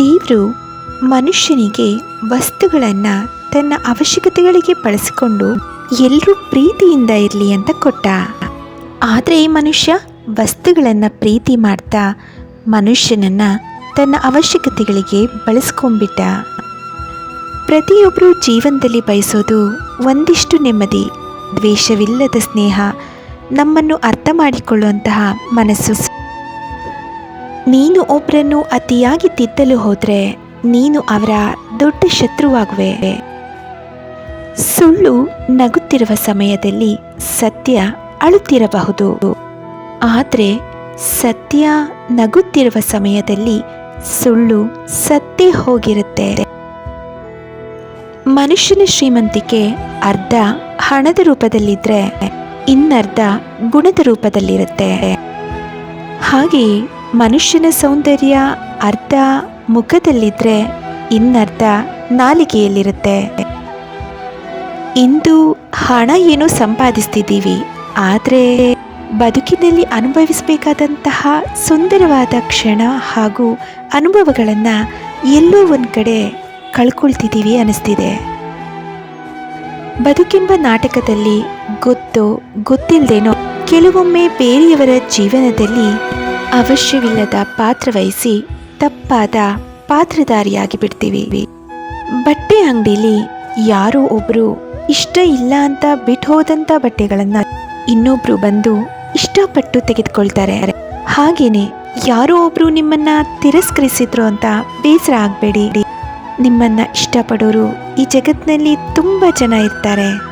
ದೇವರು ಮನುಷ್ಯನಿಗೆ ವಸ್ತುಗಳನ್ನು ತನ್ನ ಅವಶ್ಯಕತೆಗಳಿಗೆ ಬಳಸಿಕೊಂಡು ಎಲ್ಲರೂ ಪ್ರೀತಿಯಿಂದ ಇರಲಿ ಅಂತ ಕೊಟ್ಟ. ಆದರೆ ಈ ಮನುಷ್ಯ ವಸ್ತುಗಳನ್ನು ಪ್ರೀತಿ ಮಾಡ್ತಾ ಮನುಷ್ಯನನ್ನು ತನ್ನ ಅವಶ್ಯಕತೆಗಳಿಗೆ ಬಳಸ್ಕೊಂಬಿಟ್ಟ ಪ್ರತಿಯೊಬ್ಬರು ಜೀವನದಲ್ಲಿ ಬಯಸೋದು ಒಂದಿಷ್ಟು ನೆಮ್ಮದಿ, ದ್ವೇಷವಿಲ್ಲದ ಸ್ನೇಹ ನಮ್ಮನ್ನು ಅರ್ಥ ಮಾಡಿಕೊಳ್ಳುವಂತಹ ಮನಸ್ಸು ನೀನು ಒಬ್ಬರನ್ನು ಅತಿಯಾಗಿ ತಿದ್ದಲು ಹೋದರೆ ನೀನು ಅವರ ದೊಡ್ಡ ಶತ್ರುವಾಗುವೆ. ಸುಳ್ಳು ನಗುತ್ತಿರುವ ಸಮಯದಲ್ಲಿ ಸತ್ಯ ಅಳುತ್ತಿರಬಹುದು. ಆದರೆ ಸತ್ಯ ನಗುತ್ತಿರುವ ಸಮಯದಲ್ಲಿ ಸುಳ್ಳು ಸತ್ತೇ ಹೋಗಿರುತ್ತೆ. ಮನುಷ್ಯನ ಶ್ರೀಮಂತಿಕೆ ಅರ್ಧ ಹಣದ ರೂಪದಲ್ಲಿದ್ದರೆ ಇನ್ನರ್ಧ ಗುಣದ ರೂಪದಲ್ಲಿರುತ್ತೆ. ಹಾಗೆಯೇ ಮನುಷ್ಯನ ಸೌಂದರ್ಯ ಅರ್ಧ ಮುಖದಲ್ಲಿದ್ದರೆ ಇನ್ನರ್ಧ ನಾಲಿಗೆಯಲ್ಲಿರುತ್ತೆ. ಇಂದು ಹಣ ಏನೋ ಸಂಪಾದಿಸ್ತಿದ್ದೀವಿ, ಆದರೆ ಬದುಕಿನಲ್ಲಿ ಅನುಭವಿಸಬೇಕಾದಂತಹ ಸುಂದರವಾದ ಕ್ಷಣ ಹಾಗೂ ಅನುಭವಗಳನ್ನು ಎಲ್ಲೋ ಒಂದು ಕಡೆ ಕಳ್ಕೊಳ್ತಿದ್ದೀವಿ ಅನ್ನಿಸ್ತಿದೆ ಬದುಕೆಂಬ ನಾಟಕದಲ್ಲಿ ಗೊತ್ತೋ ಗೊತ್ತಿಲ್ಲದೇನೋ ಕೆಲವೊಮ್ಮೆ ಬೇರೆಯವರ ಜೀವನದಲ್ಲಿ ಅವಶ್ಯವಿಲ್ಲದ ಪಾತ್ರ ವಹಿಸಿ ತಪ್ಪಾದ ಪಾತ್ರಧಾರಿಯಾಗಿ ಬಿಡ್ತೀವಿ ಬಟ್ಟೆ ಅಂಗಡಿಲಿ ಯಾರೋ ಒಬ್ಬರು ಇಷ್ಟ ಇಲ್ಲ ಅಂತ ಬಿಟ್ಟು ಹೋದಂಥ ಬಟ್ಟೆಗಳನ್ನು ಇನ್ನೊಬ್ರು ಬಂದು ಇಷ್ಟಪಟ್ಟು ತೆಗೆದುಕೊಳ್ತಾರೆ. ಹಾಗೇನೆ ಯಾರೋ ಒಬ್ರು ನಿಮ್ಮನ್ನ ತಿರಸ್ಕರಿಸಿದ್ರು ಅಂತ ಬೇಸರ ಆಗಬೇಡಿ. ನಿಮ್ಮನ್ನ ಇಷ್ಟಪಡೋರು ಈ ಜಗತ್ತಿನಲ್ಲಿ ತುಂಬ ಜನ ಇರ್ತಾರೆ.